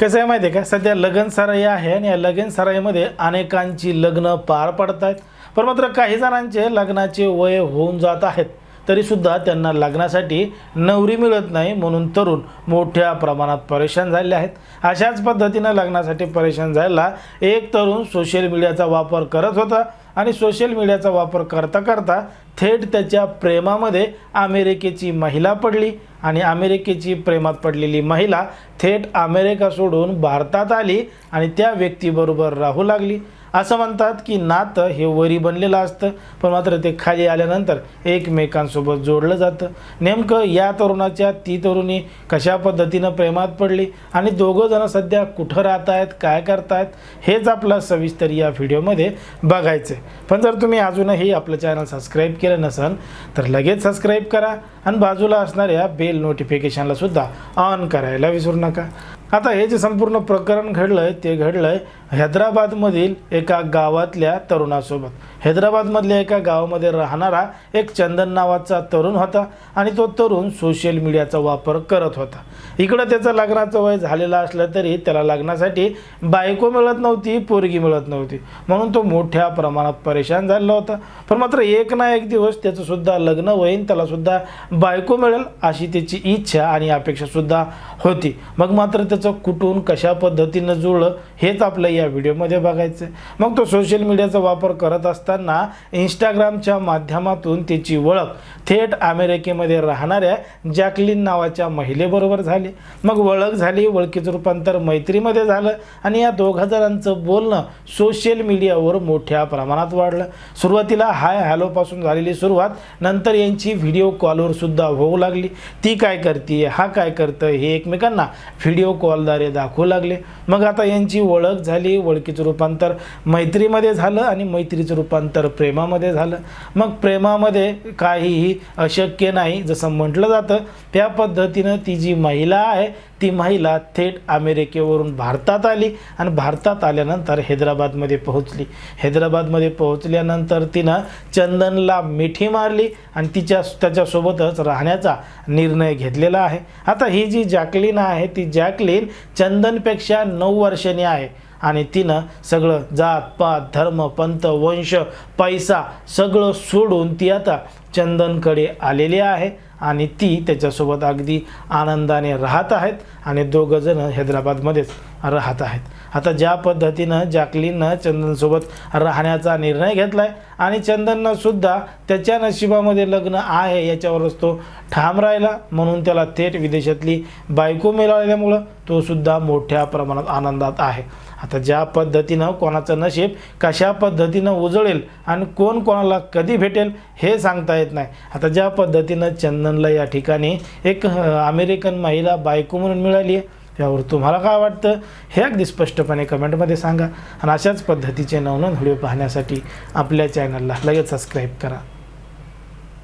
कसं आहे माहिती आहे का? सध्या लगन सराई आहे आणि या लगन सराईमध्ये अनेकांची लग्न पार पडत आहेत पण मात्र काही जणांचे लग्नाचे वय होऊन जात आहेत. तरीसुद्धा त्यांना लग्नासाठी नवरी मिळत नाही म्हणून तरुण मोठ्या प्रमाणात परेशान झाले आहेत. अशाच पद्धतीनं लग्नासाठी परेशान झालेला एक तरुण सोशल मीडियाचा वापर करत होता आणि सोशल मीडियाचा वापर करता करता थेट त्याच्या प्रेमामध्ये अमेरिकेची महिला पडली आणि अमेरिकेची प्रेमात पडलेली महिला थेट अमेरिका सोडून भारतात आली आणि त्या व्यक्तीबरोबर राहू लागली. असं म्हणतात की नातं हे वरी बनलेलं असतं पण मात्र ते खाली आल्यानंतर एकमेकांसोबत जोडलं जातं. नेमकं या तरुणाच्या ती तरुणी कशा पद्धतीनं प्रेमात पडली आणि दोघं जण सध्या कुठं राहत आहेत काय करतायत हेच आपलं सविस्तर या व्हिडिओमध्ये बघायचं आहे पण जर तुम्ही अजूनही आपलं चॅनल सबस्क्राईब केलं नसेल तर लगेच सबस्क्राईब करा आणि बाजूला असणाऱ्या बेल नोटिफिकेशनला सुद्धा ऑन करायला विसरू नका. आता हे जे संपूर्ण प्रकरण घडलं आहे ते घडलं आहे हैदराबादमधील एका गावातल्या तरुणासोबत. हैदराबादमधल्या एका गावामध्ये राहणारा एक चंदन नावाचा तरुण होता आणि तो तरुण सोशल मीडियाचा वापर करत होता. इकडं त्याचं लग्नाचं वय झालेलं असलं तरी त्याला लग्नासाठी बायको मिळत नव्हती पोरगी मिळत नव्हती. म्हणून तो मोठ्या प्रमाणात परेशान झालेला होता. पण मात्र एक ना एक दिवस त्याचंसुद्धा लग्न होईन त्यालासुद्धा बायको मिळेल अशी त्याची इच्छा आणि अपेक्षासुद्धा होती. मग मात्र त्याचं कुठून कशा पद्धतीनं जुळलं हेच आपलं या व्हिडिओमध्ये बघायचं आहे. मग तो सोशल मीडियाचा वापर करत असताना इंस्टाग्रामच्या माध्यमातून त्याची ओळख थेट अमेरिकेमध्ये राहणाऱ्या जॅकलिन नावाच्या महिलेबरोबर झाली. मग ओळख झाली ओळखीचं रूपांतर मैत्रीमध्ये झालं आणि या दोघा जणांचं बोलणं सोशल मीडियावर मोठ्या प्रमाणात वाढलं. सुरुवातीला हाय हॅलोपासून झालेली सुरुवात नंतर यांची व्हिडिओ कॉलवर सुद्धा होऊ लागली. ती काय करते हा काय करतं हे एकमेकांना व्हिडिओ कॉल हवालदारे दाखवू लागले. मग आता यांची ओळख झाली ओळखीचं रूपांतर मैत्रीमध्ये झालं आणि मैत्रीचं रूपांतर प्रेमामध्ये झालं. मग प्रेमामध्ये काहीही अशक्य नाही जसं म्हटलं जातं त्या पद्धतीनं ती जी महिला आहे ती महिला थेट अमेरिकेवरून भारतात आली आणि भारतात आल्यानंतर हैदराबादमध्ये पोहोचली. हैदराबादमध्ये पोहोचल्यानंतर तिनं चंदनला मिठी मारली आणि तिच्या त्याच्यासोबतच राहण्याचा निर्णय घेतलेला आहे. आता ही जी जॅकलीन आहे ती जॅकलीन चंदनपेक्षा नऊ वर्षांनी आहे. आणि तिनं सगळं जात पात धर्म पंथ वंश पैसा सगळं सोडून ती आता चंदनकडे आलेली आहे आणि ती त्याच्यासोबत अगदी आनंदाने राहत आहेत आणि दोघंजणं हैदराबादमध्येच राहत आहेत. आता ज्या पद्धतीनं जॅकलीननं चंदनसोबत राहण्याचा निर्णय घेतला आहे आणि चंदननंसुद्धा त्याच्या नशिबामध्ये लग्न आहे याच्यावरच तो ठाम राहिला म्हणून त्याला थेट विदेशातली बायको मिळाल्यामुळं तोसुद्धा मोठ्या प्रमाणात आनंदात आहे. आता ज्या पद्धतीनं कोणाचं नशीब कशा पद्धतीनं उजळेल आणि कोण कोणाला कधी भेटेल हे सांगता येत नाही. आता ज्या पद्धतीनं चंदनला या ठिकाणी एक अमेरिकन महिला बायको म्हणून मिळाली आहे त्यावर तुम्हाला काय वाटतं? हे अगदी स्पष्टपणे कमेंटमध्ये सांगा. आणि अशाच पद्धतीचे नवनवीन व्हिडिओ पाहण्यासाठी आपल्या चॅनलला लगेच सबस्क्राईब करा.